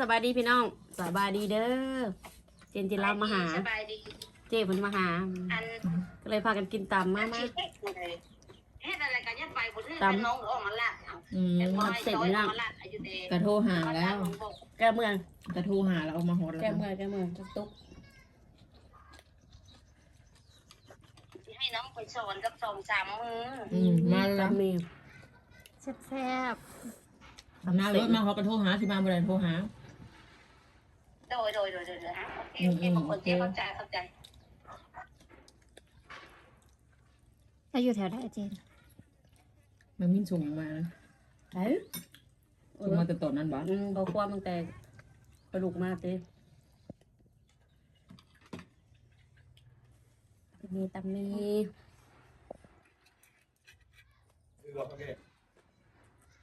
สบายดีพี่น้องสบายดีเด้อเจนจิรามาหา สบายดีเจ๊เพิ่นมาหา อันก็เลยพากันกินตำมาอันมาที่เฮ็ดเลยเฮ็ดอะไรกันยังไปบ่ได้ตำน้องออกมาละเอาอืมแต่บ่ทำให้เสร็จจอยแล้อวอกมาละอายุเดกระโทรหาแล้ว แกเมืองกระโทรหาแล้วเอามาฮอดแล้วแกเมืองแกเมืองจักตุ๊กสิให้น้องไปสอนกับสองสามมืออืมมาแล้วตำมีแซ่บหน้ารถมาเขากระโทรหาสิมาบ่ได้โทรหาโด ยโดยโดยโดยโดยฮะโอเคอืโอมเคอืมบางคนโอเคเจ๊เข้าใจเข้าใจๆถ้าอยู่แถวได้เจนมันมินส่งมานะเอ้ยส่งมาแต่ตอนนั้นบ่อืมบ่ความึงแต่กระดูกมากเด้มีตำมี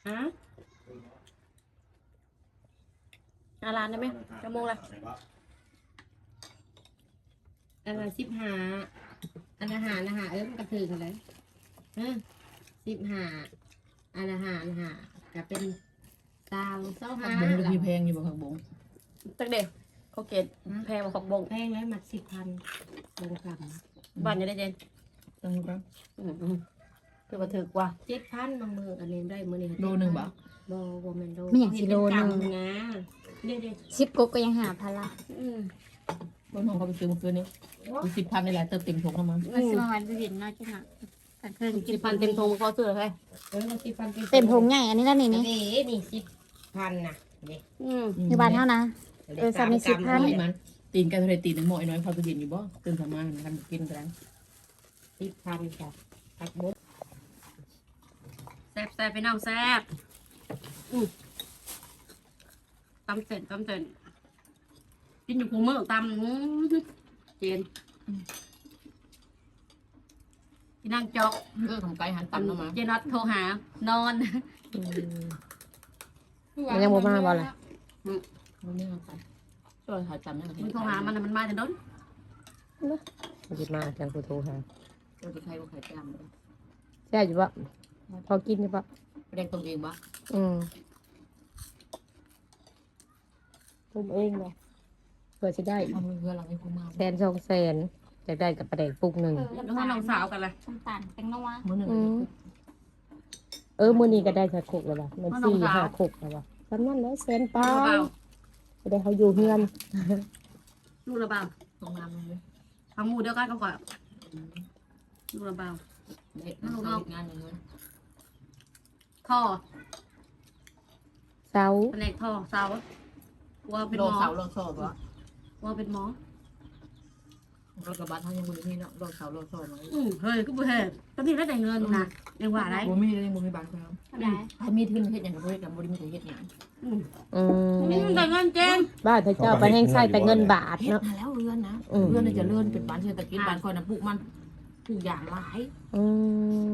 ฮะ อาร้านได้ไหมจะโมงละอันละสิบห้าอันอาหารอาหารเออมันกระถึงเลยเออสิบห้าอันอาหารอาหารก็เป็นตาวเศร้าผัห้ากบงดูพี่แพงอยู่บ่ผักบงตั้งเด็กเขาเกตแพงกว่าของบงแพงแล้วมัดสิบพันลงกลับบ้านจะได้เจนต้องครับอืมอืมคือว่าถือกว่าเจ็ดพันบางมืออันนี้ได้มือนี่โลหนึงบ่บ่บ่แม่นโลไม่อย่างสิโลหนึงเห็เป็กำนะ เด็ดเด็ดสิบกุ๊กก็ยังหาพันละอืมบนห้องเขาไปซื้อเมื่อคืนนี้สิบพันนี่แหละเติมเต็มถุงเข้ามามาซื้อมาวันไปเห็นน้อยจังหวะแต่เพิ่งสิบพันเต็มทงเขาซื้อเลยเออสิบพันเต็มพงใหญ่อันนี้แล้วนี่นี่นี่นี่สิบพันนะนี่อืมอยู่บ้านเท่านะ เออสามสิบพันโอ้ยมันตีนกันเท่าไรตีนหนึ่งหม้อไอ้น้อยเขาจะเย็นอยู่บ่ตื่นสามารถกันกินกันสิบพันจ้ะผักบงแซ่บแซ่บไปน้องแซ่บอืม ตำเสร็จตำเสร็จกินอยู่คูมือตำอื้อเจนกินนั่งจอกเออทำไก่หันตันเข้ามาเจนัดโทรหา นอนมันยังบ่มาบ่ล่ะ มันไม่เอาไปช่วยหาจำได้ไหมมึงโทรหามันน่ะมันมาจะโดนมันจะมาจังกูโทรหาเราจะใช้ว่าใครจำเลยใช่อยู่ปะพอกินอยู่ปะแดงตรงเองบ่อืม ตุมเองเลยเพื่อจะได้ทำเพื่อเราให้คุ้มมากแสนสองแสนจะได้กับประเด็กปุกหนึ่งแล้วให้น้องสาวกันเลยน้ำตาลแตงนัวมื้อหนึ่งอืมเออมือนี้ก็ได้สักคุกแล้ววะมันสี่ห้าคุกแล้ววะสำนั่นแหล้วแสนปลาลูกระเบาจะได้เขาอยู่เฮือนลูกระเบาตรงน้ำเลยทำหมูเดียวกันก็ก่อนลูกระเบาเด็กเรางานอย่างเงี้ยท่อเสาแผนกท่อเสา ว่าเป็นโลหมอเสาโลโซ่บ่ว่าเป็นหมอ รถกระบะเขายังบ่มีเนาะโลเสาโลโซ่มาอืมเฮ้ยก็บ่เห็นตอนนี้ได้แต่เงินนะยังว่าอะไรบ่มีเลยบ่มีบ้านเขาเท่าไหร่ถ้ามีทุนเฮ็ดหยังก็บ่เฮ็ดกันบ่ได้มีแต่เฮ็ดหยังอืมอืมอืมแต่เงินเจนบ้านพระเจ้าไปแห้งไส้แต่เงินบาทเฮ็ดเนาะ มาแล้วเรือนนะอืม เรือนจะเลื่อนเป็นบ้านเศรษฐกิจบ้านคอยน่ะปลูกมัน ปลูกอย่างหลายอื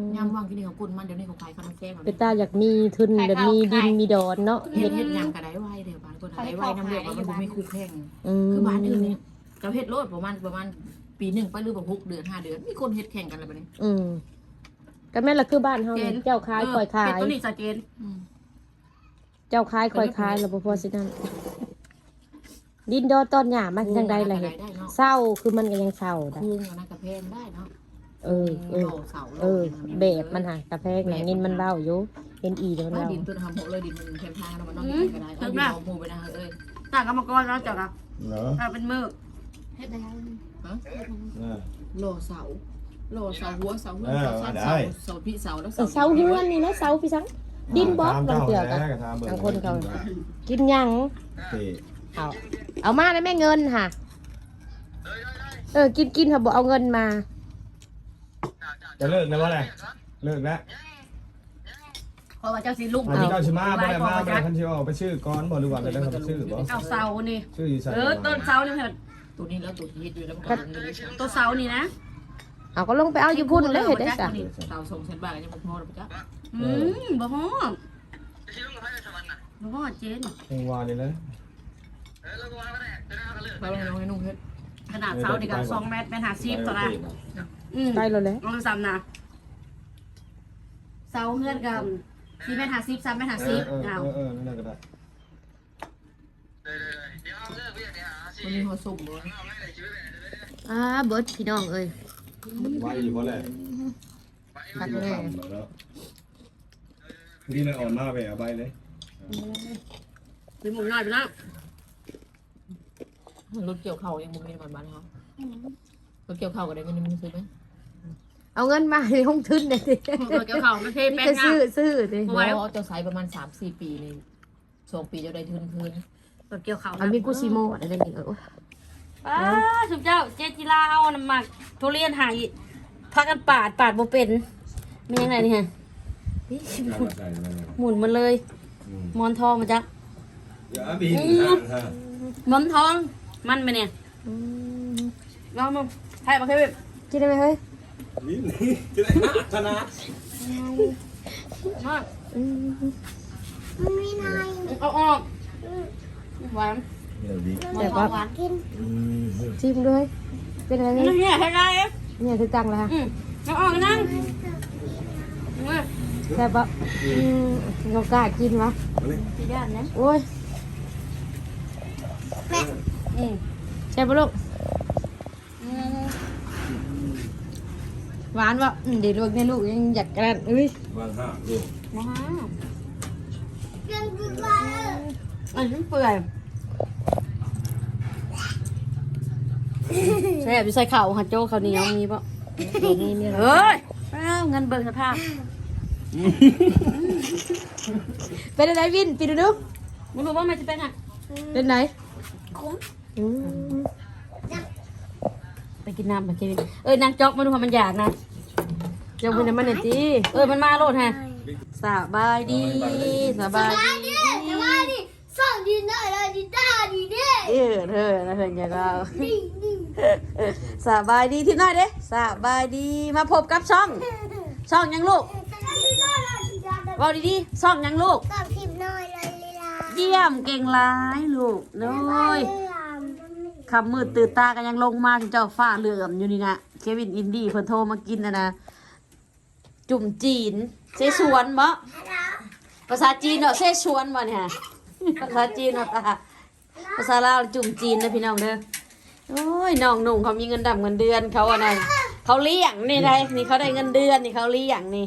มยามว่างที่นี่เขากุนมันเดี๋ยวนี้เขาขายขนมแซ่บเป็นตาอยากมีทุนแบบมีดินมีดอนเนาะเฮ็เฮ็ดดเฮ็ดหยังก็ได้ไว้เด้อบ้านคนได้ไว้นำเรียกว่ามันบ่มีคู่แข่ง อืมคือบ้านอื่นเนี่ยเจ้าเฮ็ดโลดประมาณประมาณปีหนึงไปหรือว่า6เดือน5เดือน มีคนเฮ็ดแข่งกันแล้วบัดนี้ อืมก็แม่นละคือบ้านเฮาเนี่ยเจ้าขายคอยขาเป็นยตัวนี้สะเจนอืมเจ้าขายคอยขายแล้วบ่พอสินั่นดินดอนตอนหญ้ามันจังได๋ล่ะเฮ็ดได้เนาะเศร้าคือมันก็ยังเศร้าได้ คูงอันนั้นก็แพงได้เนาะ เออเออโลเสาโลเออ แบบมันหากระแพงหนังนินมันเล่าอยู่เห็นอีเดี๋ยวมันว่าเล่าดินตัวทำโหเลยดินมันแคมทางแล้วมันนอนที่ไหนก็ได้เอาดินเอาหมู่ไปนะเอ้ยต่างกรรมกรแล้วจ้ะครับเหรอถ้าเป็นมือเฮ็ดได้เออโลเสาโลเสาหัวเสาหัวเสาเออเสาได้เสาพี่เสาแล้วเออเสาเฮือนนี่นะเสาพี่สังดินบล็อกถามบางเทื่อจ้ก็แหละถามเบิ่บางคนเขากินกินหยังเตะเอาเอามาได้แม่เงินค่ะ เออกินกินค่ะบอกเอาเงินมา จะเลิกแล้ววะเนี่ยเลิกแล้วเพราะว่าเจ้าสิลุกอันนี้เจ้าชิมาบ่ได้มาบ่จ้ได้คันที่ว่าเอาไปชื่อก้อนบ่หรือว่าจะได้เขาไปชื่อบ่เอาเสานี่ชื่ออยู่ใส่เออต้นเสานี่เห็นตัวนี้แล้วตัวที่เฮ็ดอยู่แล้วมันก็ลงเลยต้นเสานี่นะเอาก็ลงไปเอาอยู่พุ่นแล้วเห็ดได้จ้ะเสาส่งเส้นบ้านยังบ่พอหรอกจ้ะอืมบ่ฮอดบ่ฮอดเจนคงวานนี่เลยไปให้น้องให้นุ่งเฮ็ดขนาดเสาเดียวกันสองเมตรเป็นหาซีฟต่อละ อืมได้แล้วแหละลองซ้ำนะเสาเฮือนกันสี่เมตรหาซีฟสามเมตรหาซีฟเออเอาเออเออนั่นก็ได้มันมีหัวสุ่มด้วยอ่าเบิร์ดพี่น้องเอ้ยไว้อยู่เพราะอะไรคัดแน่นี่เลยอ่อนมากไปอะใบเลยมีหมูน้อยไปแล้วรถเกี่ยวเข่ายังบ่มีน้ำมันบ้านเขารถเกี่ยวเข่าก็ได้เงินมึงซื้อไหม เอาเงินมาให้ลงทุนหน่อยสิเราเกี่ยวเขาไม่ใช่นี่แป้ก็งงาซื้อซื้อสิเอาเพไว้ราะว่าเจ้าใช้ประมาณสามสี่ปีในสองปีเจะได้ทุนคืนเราเกี่ยวเขาอันมีกูซิโมอะไรนี่เออป้าสุดเจ้าเจจิลาเอาน้ำหมักทุเรียนหายพากันปาดปาดบ่เป็นไม่ยังไงนี่ฮะนี่ใส่มาหมุนมันเลยหมอนทองมาจักอย่าบินฮะหมอนทองมันไปเนี่ยลองมึงใช่ปะเควินกินได้ไหมเฮ้ย บินจะได้มาชนะมาอืมเอาออกหวานเดี๋ยวดิหมอนทองหวานชิมด้วย เป็นอะไรนี่เนี่ยเนี่ยให้ได้เนี่ยคือจังเลยฮะเอาออกนั่งแซ่บปะอืมเรากล้ากินวะโอ้ยอืมแซ่ปะลูก อืม หวานปะอืมเดี๋ยวลูกเนี่ยลูกยังอยากกระดอุ้ยวางห้าลูกมาอันนี้เปื่อยใช่ไปใส่ข้าวหัดโจ้ข้าวเหนียวมีปะเดี๋ยวนี้เนี่ยเฮ้ยอ้าวเงินเบิกสภาพเป็นอะไรวินปีดูดูมึงรู้ว่ามันจะเป็นอะเป็นไหนอืมไป กินน้ำไปกินเอ้ยนางจอกมาดูความมันอยากนะยังเป็นมันเนี่ยจีเอ้ยมันมาโลดฮะสบายดีสบายดีส่งดีหน่อยเลยดีตาดีเด้เออเธอนะเธออย่าเราสบายดีที่ไหนเด้สบายดีมาพบกับช่อง ช่องยังลูกเว่าดีๆช่องยังลูกกับทิมหน่อยเลยลีลาเยี่ยมเก่งร้ายลูกน้อย คำมืดตื่นตากันยังลงมาถึงเจ้าฟ้าเหลื่อมอยู่นี่นะเควินอินดี้เพิ่นโทรมากินนะนะจุ่มจีนเซชวนบ่ภาษาจีนเนาะเซชวนบ่เนี่ยภาษาจีนเนาะตาภาษาลาวจุ่มจีนนะพี่น้องเด้อโอ้ยน้องหนุ่งเขามีเงินดำเงินเดือนเขาอะนะเขาเลี้ยงนี่ได้นี่เขาได้เงินเดือนนี่เขาเลี้ยงนี่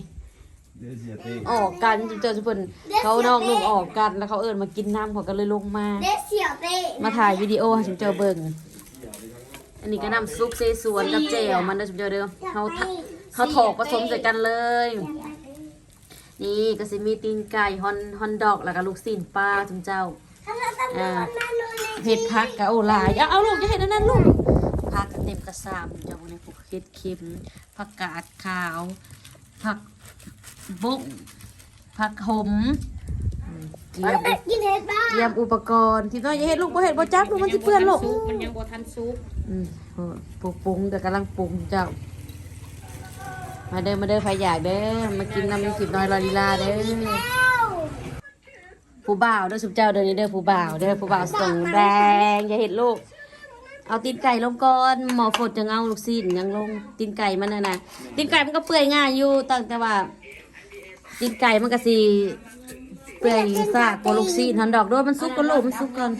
ออกกันจนเจอทุกคนเขาน้องนุ่งออกกันแล้วเขาเอิญมากินน้ำเขาก็เลยลงมา เด็เสียวเต้มาถ่ายวิดีโอให้ฉันเจอเบิ่งอันนี้ก็นำซุปเซซวนกับแจ่วมันนะฉันเจอเด้อเขาทะเขาถอกผสมใส่กันเลย นี่ก็สิมีตีนไก่ฮอนฮอนดอกแล้วก็ลูกซีนปลาจุมเจ้าอ่าเห็ดพักกะโอหลายเอาเอาลูกจะเห็ดอันนั้นลูกผักเต็มกระซามเจ้าในพวกเห็ดเข็มผักกาดขาวผัก บุ้งผักหอมอืมเกียมกินเห็ดบ้าเตรียมอุปกรณ์ที่น้อยอย่าเห็ดลูกบ่เห็ดบ่จับลูกมันสิเปื้อนลูกมันยังบ่ทันซุปอืมโอ้ปรุงปรุงแต่กำลังปรุงเจ้า มาเด้อมาเด้อใครอยากเด้อมากินน้ำสิบน้อยลอลีลาเด้อผู้บ่าวเด้อสุบเจ้าเด้อนี่เด้อผู้บ่าวเด้อผู้บ่าวส่งแดงอย่าเห็ดลูกเอาตีนไก่ลงก่อนหมอฝดจะเอาลูกซีนยังลงตีนไก่มันน่ะนะตีนไก่มันก็เปื่อยง่ายอยู่ตั้งแต่ว่า ตีนไก่มันก็สิเปื่อยซากกว่าลูกซีนหันดอกด้วยมันสุกก่อนลูกมันสุกก่อน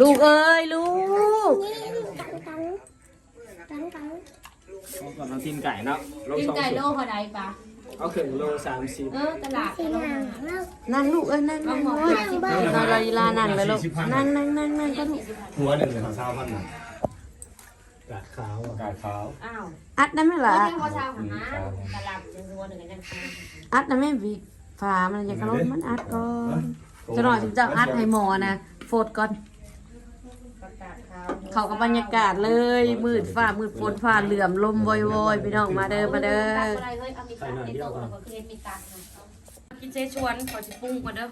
ลูกเอ้ยลูกเอาก่อนเอาตีนไก่เนาะโลกินสองไก่โลสิบเท่าใดปะเอาครึ่งโลสามสิบเออตลาดก็โลนั่งลูกเอ้ยนั่งนั่งโอ้ยนอนรอลีลานั่งเลยลูกนั่งนั่งนั่งนั่งก็ลูก หัวหนึ่งเลยของเช้าพันหนึ่ง กาดขาวกาดขาวอ้าวอัดได้ไหมล่ะเรื่องพอเช้าหาตลาดยังรัวหนึ่งกันยังอัดได้ไหมวิฝามันจะกระโดดมันอัดก่อนจะหน่อยถึงจะอัดให้หมอนะโฟดก่อน ประกาศข่าวเขากับบรรยากาศเลย มืดฟ้ามืดฝนฟ้าเหลื่อมลมวอยวอยพี่น้องมาเด้อมาเด้ออะไรเฮ้ยเอามีตัดในตู้แล้วก็คือมีตัดกินเจชวนขอจะปรุงก่อนเด้อ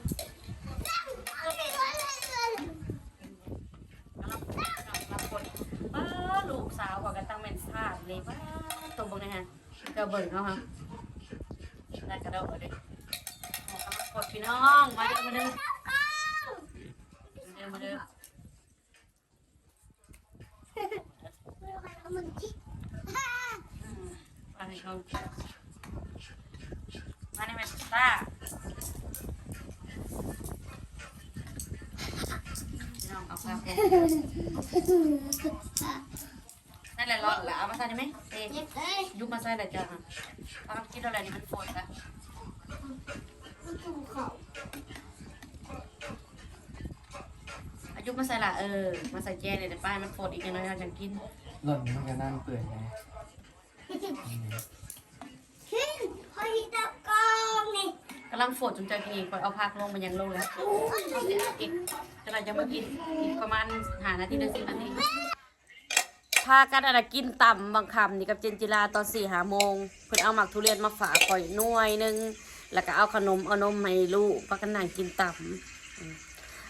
ป้า ลูกสาวกว่ากันตั้งแม่นซาดเลยป้าตัวบงนะฮะเดี๋ยวเบิ่งเขาฮะได้กระโดดเลยกดพี่น้องมาเด้อมาเด้อมาเด้อมาเด้อมาให้เขามาในแม่ซ่าครับ นั่นแหละรอดละเอามาใส่ได้ไหมเอ๊ะยุบมาใส่ได้จ้ะเอามากินอะไรนี่มันฝนละอายุมาใส่ละเออ มาใส่แจเลยเดี๋ยวป้ายมันฝนอีกอย่างน้อยเราจะกินหล่นมันก็นั่งเปื่อยไงกำลังฝนจนจะกินคอยเอาพักลงมันยังลงแล้วกินจะเราจะมากินอีกประมาณหานาทีหรือสิบนาที พากันอะกินต่ำบางคำนี่กับเจนจิลาตอนสี่หาโมงเพิ่นเอาหมักทุเรียนมาฝากข่อยหน่วยหนึง แล้วก็เอาขนมเอานมให้ลูกพากันนั่งกินต่ำม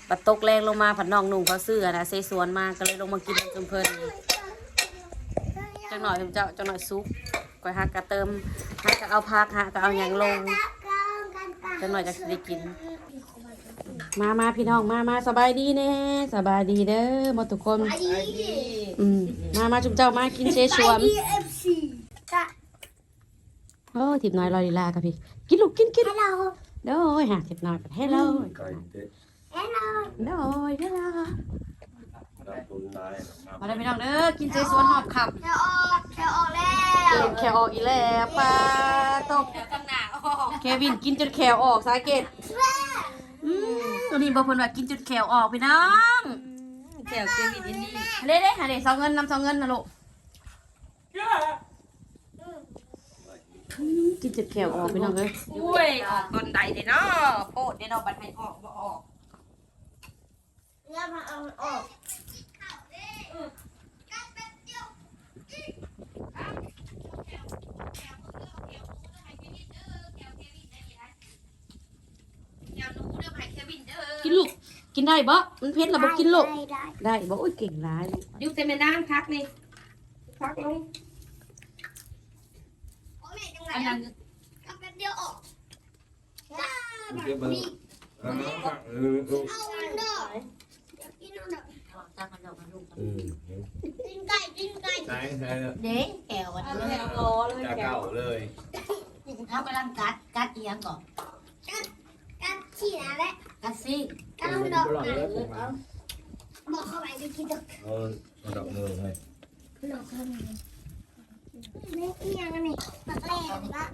ปัดตกแรงลงมาผัดน้องหนุ่งเขาเสื้อนะเซสวนมาก็เลยลงมากินจนเพลินจังหน่อยเจ้าจังหน่อยซุปก่อยฮักกะเติมฮักก็เอาพักฮักก็เอาหยังลงจังหน่อยจะได้กินมามาพี่น้องมามาสบายดีแน่สบายดีเด้อหมดทุกคน อืมมามาจุ่มเจ้ามากินเชชวมโอ้ทิพย์น้อยลอยลีลากับพี่ กินลูกกินกินเด้อฮะทิพย์น้อยเฮลโลไก่เต๊ะเด้อเฮลโลดับตุนตายครับมาได้อพี่น้องเด้อกินเชชวนหอบขับแถวออกแถวออกแล้วเก็บแขวออกอีแล้วปลาตกเควินกินจนแขวออกสาเกตอืมตัวนี้บอกเพิ่นว่ากินจนแขวออกพี่น้อง แขวเควินอินดี้เด้เด้หาเด้สองเงินนำสองเงินนะลูกอืมกินจนแขวออกพี่น้องเอ้ยอุ้ยออกตอนใดเด้เนาะโปดเด้เนาะบัดให้ออกบ่ออกเนี่ยมาเอาออกกิ กกินได้บ่มันเผ็ดแล้วบ่กินลูกได้ได้บ่อุ้ยเก่งร้ายลูกยุบเต็มไปนั่งพักนี่พักลงอันนั้นเอาแป๊บเดียวออกเก็บมาเออเออเออเอาอันเด้อกินเอาเด้อจ้ากันเดากันลูกอืมกินไก่กินไก่ใช่ใช่เด้แก้วอันนี้แล้วรอเลยจะเก่าเลยเขากำลังกัดกัดเอียงก่อนกัดฉี่นะแหละกัดซิกัดเอาดอกนะบอกเข้าไปจะกินดอกเอาระดับมือให้ดอกเข้าไปไม่เอียงอันนี้ตักแรกละ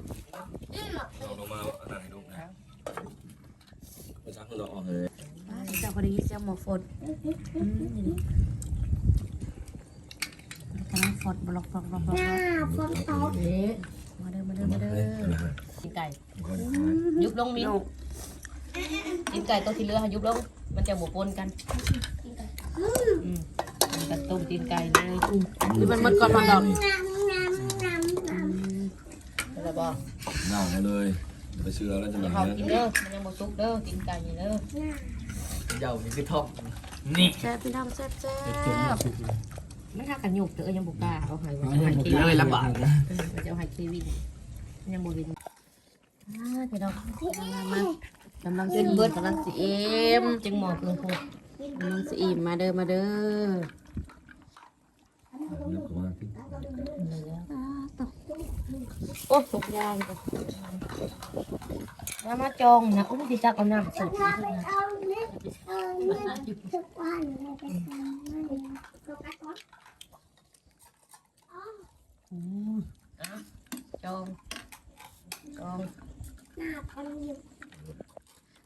อืมเอาลงมาอันไหนลูกนะไปซักเราออกเลยเจ้าพอดีเจ้าหมอฝนกำลังฝนบล็อกบล็อกบล็อกบล็อกหน้าฝนตกเด้มาเด้อมาเด้อมาเด้อกินไก่ยุบลงมี กินไก่ตัวที่เหลือให้ยุบลงมันจะหมูปนกันอืมมันกันต้มตีนไก่เลยหรือมันมันก่อนมันดอกน้ำน้ำน้ำน้ำแล้วบอกเน่าเลยไปเชื่อแล้วจะจะแบบเขานี้กินเด้อมันยังหมสุกเด้อตีนไก่นี่เด้อเจ้านี่คือท็อปนี่แซ่บพี่น้องแซ่บแซ่บไม่ถ้ากันหยุกเด้อยังบุกล้าเอาใหายมันยังกินเลยลำบากนะมันจะเอาใหายเควินมันยังบุวินอ่าพี่น้องมามา กำลังสิเบิดกำลังสิเอ็มจึงหมอเกินพูดกำลังสิอิ่มมาเด้อมาเด้อโอ้สุกยางมามาจองนะอุ้มที่จักเอาน้ำสุกเอาเนี่ยเอาเนี่ยทุกวันเลยเป็นการจองจองหน้าพันอยู่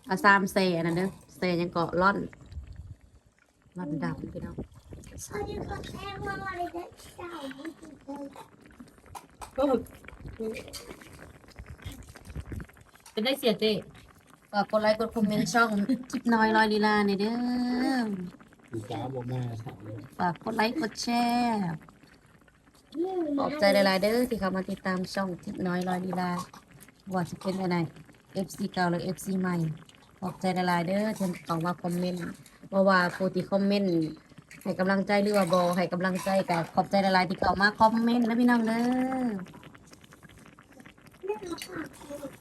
เอาสามเซนั่นเด้อเซยังเกาะร่อนร่อนดำพี่น้องเขาจะกดแทงมาเลยเด็กเจ้าไม่ถูกเลยเป็นได้เสียเต้ฝากกดไลค์กดคอมเมนต์ช่องคลิปน้อยลอยลีลาในอยเด้อดูจ้าบ่แม่สาวเลยฝากกดไลค์กดแชร์ขอบใจหลายๆเด้อที่เข้ามาติดตามช่องคลิปน้อยลอยลีลาว่าจะเป็นอะไร FC เก่าหรือ FC ใหม่ ขอบใจหลายๆเด้อที่เข้ามาคอมเมนต์บ่ว่าผู้ที่คอมเมนต์ให้กำลังใจหรือว่าบอให้กำลังใจกับขอบใจหลายๆที่เข้ามาคอมเมนต์นะพี่น้องเด้อ